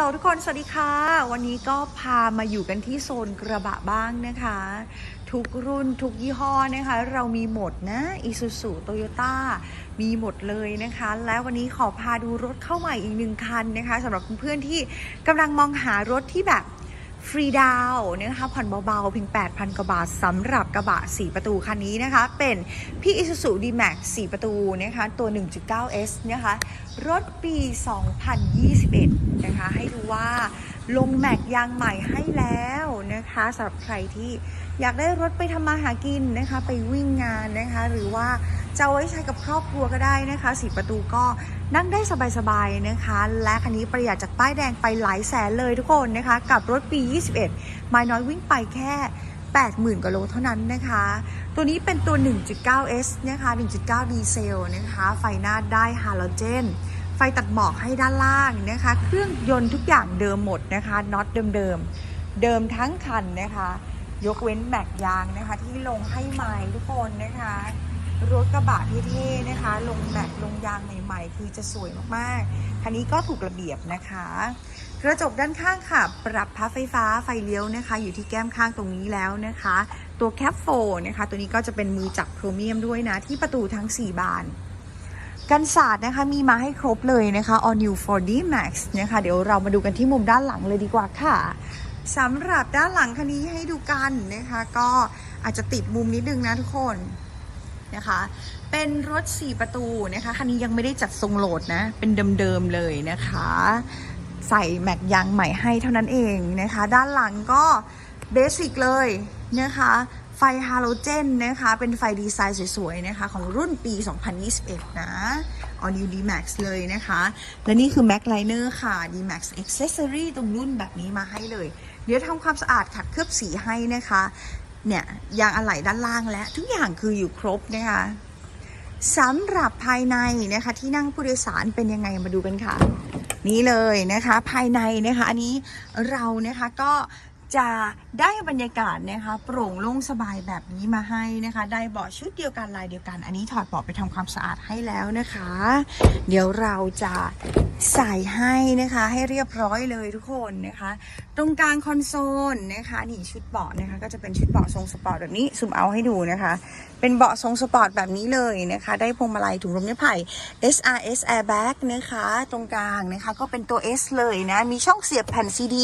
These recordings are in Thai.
ลทุกคน สวัสดีค่ะ วันนี้ก็พามาอยู่กันที่โซนกระบะบ้างนะคะ ทุกรุ่นทุกยี่ห้อนะคะ เรามีหมดนะอีซูซูโตโยต้ามีหมดเลยนะคะ และวันนี้ขอพาดูรถเข้าใหม่อีกหนึ่งคันนะคะสำหรับเพื่อนๆที่กำลังมองหารถที่แบบ ฟรีดาวน์นะคะผ่อนเบาๆ เพียง 8,000 กว่าบาทสำหรับกระบะ 4 ประตูคันนี้นะคะ เป็นพี่ Isuzu D-Max 4ประตูนะคะ ตัว 1.9S นะคะ รถปี 2021 นะคะ ให้ดูว่าลงแม็กยางใหม่ให้แล้วนะคะสำหรับใครที่อยากได้รถไปทำมาหากินนะคะ ไปวิ่งงานนะคะ หรือว่า จะไว้ใช้กับครอบครัวก็ได้นะคะสีประตูก็นั่งได้สบายๆนะคะ และคันนี้ประหยัดจากป้ายแดงไปหลายแสนเลยทุกคนนะคะ กับรถปี 21 ไม่น้อยวิ่งไปแค่ 80,000กว่าโลเท่านั้นนะคะ ตัวนี้เป็นตัว 1.9S นะคะ 1.9 ดีเซลนะคะ ไฟหน้าได้ฮาโลเจนไฟตัดหมอกให้ด้านล่างนะคะ เครื่องยนต์ทุกอย่างเดิมหมดนะคะน็อตเดิมๆ เดิมทั้งคันนะคะ ยกเว้นแม็กยางนะคะ ที่ลงให้ใหม่ทุกคนนะคะ รถกระบะเท่ๆนะคะ ลงแม็กลงยางใหม่ๆ คือจะสวยมากๆ คันนี้ก็ถูกระเบียบนะคะ กระจกด้านข้างค่ะ ปรับพับไฟฟ้าไฟเลี้ยวนะคะ อยู่ที่แก้มข้างตรงนี้แล้วนะคะ ตัวแคปโฟนะคะ ตัวนี้ก็จะเป็นมือจับโครเมียมด้วยนะ ที่ประตูทั้ง 4 บานกันศาสตร์นะคะมีมาให้ครบเลยนะคะ All New 4D Max นะคะเดี๋ยวเรามาดูกันที่มุมด้านหลังเลยดีกว่าค่ะสำหรับด้านหลังคันนี้ให้ดูกันนะคะ ก็อาจจะติดมุมนิดนึงนะทุกคน นะคะ เป็นรถ 4 ประตูนะคะคันนี้ยังไม่ได้จัดทรงโหลดนะ เป็นเดิมๆเลยนะคะ ใส่แม็กยางใหม่ให้เท่านั้นเองนะคะ ด้านหลังก็เบสิกเลยนะคะไฟฮาโลเจนนะคะ เป็นไฟดีไซน์สวยๆนะคะ ของรุ่นปี 2021 นะ All New D-Max เลยนะคะ และนี่คือ Mac Liner ค่ะ D-Max Accessory ตรงรุ่นแบบนี้มาให้เลย เดี๋ยวทำความสะอาดขัดเคลือบสีให้นะคะ เนี่ยยางอะไหล่ด้านล่างและ ทุกอย่างคืออยู่ครบนะคะสำหรับภายในนะคะที่นั่งผู้โดยสารเป็นยังไงมาดูกันค่ะ นี่เลยนะคะภายในนะคะอันนี้เรานะคะก็ จะได้บรรยากาศนะคะโปร่งโล่งสบายแบบนี้มาให้นะคะ ได้เบาะชุดเดียวกันลายเดียวกัน อันนี้ถอดเบาะไปทำความสะอาดให้แล้วนะคะ เดี๋ยวเราจะใส่ให้นะคะให้เรียบร้อยเลยทุกคนนะคะ ตรงกลางคอนโซลนะคะนี่ชุดเบาะนะคะ ก็จะเป็นชุดเบาะทรงสปอร์ตแบบนี้ซูมเอาให้ดูนะคะเป็นเบาะทรงสปอร์ตแบบนี้เลยนะคะ ได้พวงมาลัยถุงลมนิรภัย SRS Airbag นะคะ ตรงกลางนะคะ ก็เป็นตัว S เลยนะ มีช่องเสียบแผ่น CD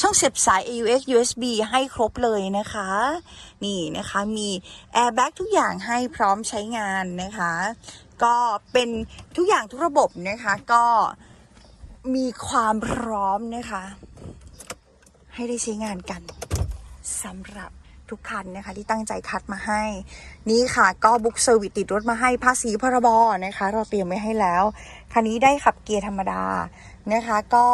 ช่องเสียบสาย AUX USB ให้ครบเลยนะคะ นี่นะคะมี Airbag ทุกอย่างให้พร้อมใช้งานนะคะ ก็เป็นทุกอย่างทุกระบบนะคะก็มีความพร้อมนะคะ ให้ได้ใช้งานกันสำหรับ ทุกคันนะคะ ที่ตั้งใจคัดมาให้ นี่ค่ะ ก็บุ๊กเซอร์วิสติดรถมาให้ภาษีพรบนะคะ เราเตรียมไว้ให้แล้ว คันนี้ได้ขับเกียร์ธรรมดานะคะก็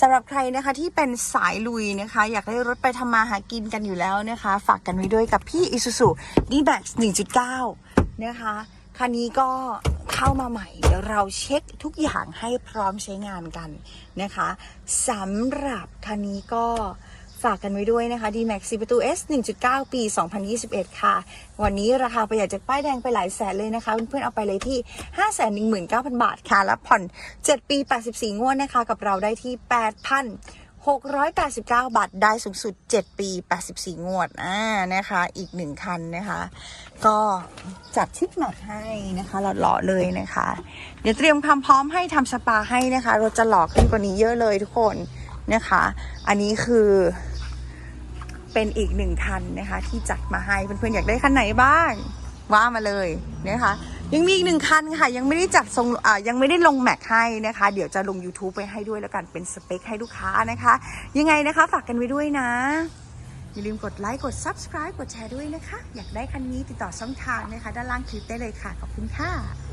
สำหรับใครนะคะที่เป็นสายลุยนะคะ อยากได้รถไปทำมาหากินกันอยู่แล้วนะคะ ฝากกันไว้ด้วยกับพี่ Isuzu D-Max 1.9 นะคะคันนี้ก็เข้ามาใหม่ เดี๋ยวเราเช็คทุกอย่างให้พร้อมใช้งานกันนะคะสำหรับคันนี้ก็ ฝากกันไว้ด้วยนะคะ D-Max 4ประตู S 1.9 ปี 2021 ค่ะ วันนี้ราคาประหยัดจากป้ายแดงไปหลายแสนเลยนะคะ เพื่อนๆเอาไปเลยที่ 519,000 บาทค่ะแล้วผ่อน 7 ปี 84 งวดนะคะ กับเราได้ที่8,689 บาท ได้สูงสุด 7 ปี 84 งวด อ่า นะคะ อีกหนึ่งคันนะคะ ก็จัดชิปแม็กให้นะคะหล่อๆเลยนะคะ เดี๋ยวเตรียมความพร้อมให้ทำสปาให้นะคะ รถจะหล่อขึ้นกว่านี้เยอะเลยทุกคนนะคะ อันนี้คือ เป็นอีกหนึ่งคันนะคะ ที่จัดมาให้เพื่อนๆอยากได้คันไหนบ้าง ว่ามาเลยนะคะ ยังมีอีกหนึ่งคันค่ะ ยังไม่ได้จัดทรงอ่ายังไม่ได้ลงแม็กให้นะคะ เดี๋ยวจะลง YouTube ไปให้ด้วยแล้วกันเป็นสเปคให้ลูกค้านะคะ ยังไงนะคะฝากกันไว้ด้วยนะอย่าลืมกดไลค์กด subscribe กดแชร์ด้วยนะคะ อยากได้คันนี้ติดต่อช่องทางนะคะ ด้านล่างคลิปได้เลยค่ะ ขอบคุณค่ะ